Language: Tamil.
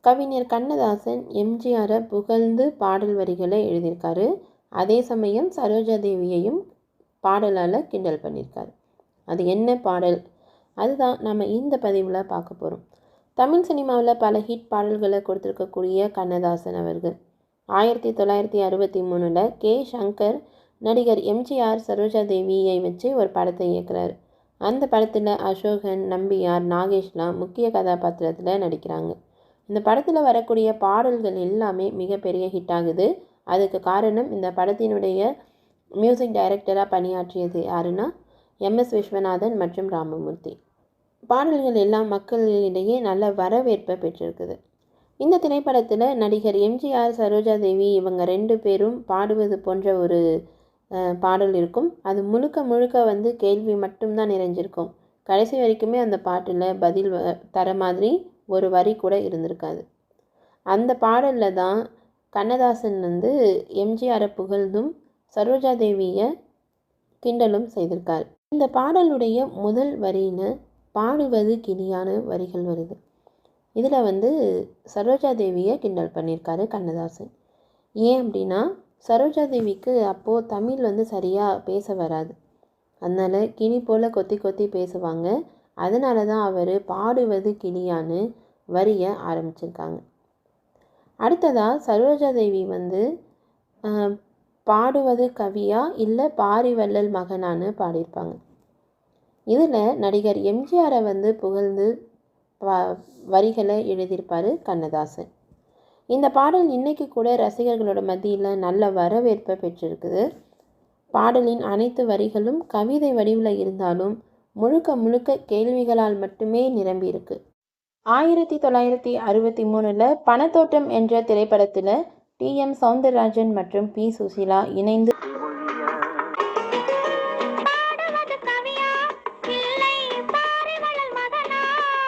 கவிஞர் கண்ணதாசன் எம்ஜிஆரை புகழ்ந்து பாடல் வரிகளை எழுதியிருக்காரு. அதே சமயம் சரோஜா தேவியையும் பாடலால் கிண்டல் பண்ணியிருக்காரு. அது என்ன பாடல்? அதுதான் நம்ம இந்த பதிவில் பார்க்க போகிறோம் தமிழ் சினிமாவில் பல ஹிட் பாடல்களை கொடுத்துருக்கக்கூடிய கண்ணதாசன் அவர்கள். ஆயிரத்தி தொள்ளாயிரத்தி அறுபத்தி மூணில் கே. சங்கர் நடிகர் எம்ஜிஆர் சரோஜா தேவியை வச்சு ஒரு படத்தை இயக்குறாரு. அந்த படத்தில் அசோகன் நம்பியார் நாகேஷ்லாம் முக்கிய கதாபாத்திரத்தில் நடிக்கிறாங்க. இந்த படத்தில் வரக்கூடிய பாடல்கள் எல்லாமே மிகப்பெரிய ஹிட் ஆகுது. அதுக்கு காரணம் இந்த படத்தினுடைய மியூசிக் டைரக்டராக பணியாற்றியது யாருன்னா எம்எஸ் விஸ்வநாதன் மற்றும் ராமமூர்த்தி. பாடல்கள் எல்லாம் மக்களிடையே நல்ல வரவேற்பை பெற்றிருக்குது. இந்த திரைப்படத்தில் நடிகர் எம்ஜிஆர் சரோஜா தேவி இவங்க ரெண்டு பேரும் பாடுவது போன்ற ஒரு பாடல் இருக்கும். அது முழுக்க முழுக்க வந்து கேள்வி மட்டும்தான் நிறைஞ்சிருக்கும். கடைசி வரைக்குமே அந்த பாட்டில் பதில் வ- தர மாதிரி ஒரு வரி கூட இருந்திருக்காது. அந்த பாடலில் தான் கண்ணதாசன் வந்து எம்ஜிஆரை புகழ்ந்தும் சரோஜா தேவியை கிண்டலும் செய்திருக்கார். இந்த பாடலுடைய முதல் வரின்னு பாடுவது கிளியான வரிகள் வருது. இதில் வந்து சரோஜா தேவியை கிண்டல் பண்ணியிருக்காரு கண்ணதாசன். ஏன் அப்படின்னா சரோஜா தேவிக்கு அப்போது தமிழ் வந்து சரியாக பேச வராது. அதனால் கிளி போல் கொத்தி கொத்தி பேசுவாங்க. அதனால தான் அவர் பாடுவது கிளியான்னு வரியை ஆரம்பிச்சிருக்காங்க. அடுத்ததாக சரோஜா தேவி வந்து பாடுவது கவியா இல்லை பாரிவள்ளல் மகனான்னு பாடியிருப்பாங்க. இதில் நடிகர் எம்ஜிஆரை வந்து புகழ்ந்து பா வரிகளை எழுதியிருப்பார் கண்ணதாசன். இந்த பாடல் இன்றைக்கி கூட ரசிகர்களோட மத்தியில் நல்ல வரவேற்பை பெற்றிருக்குது. பாடலின் அனைத்து வரிகளும் கவிதை வடிவில் இருந்தாலும் முழுக்க முழுக்க கேள்விகளால் மட்டுமே நிரம்பியிருக்கு. ஆயிரத்தி தொள்ளாயிரத்தி அறுபத்தி மூணில் பணத்தோட்டம் என்ற திரைப்படத்தில் டி எம் சவுந்தரராஜன் மற்றும் பி சுசீலா இணைந்து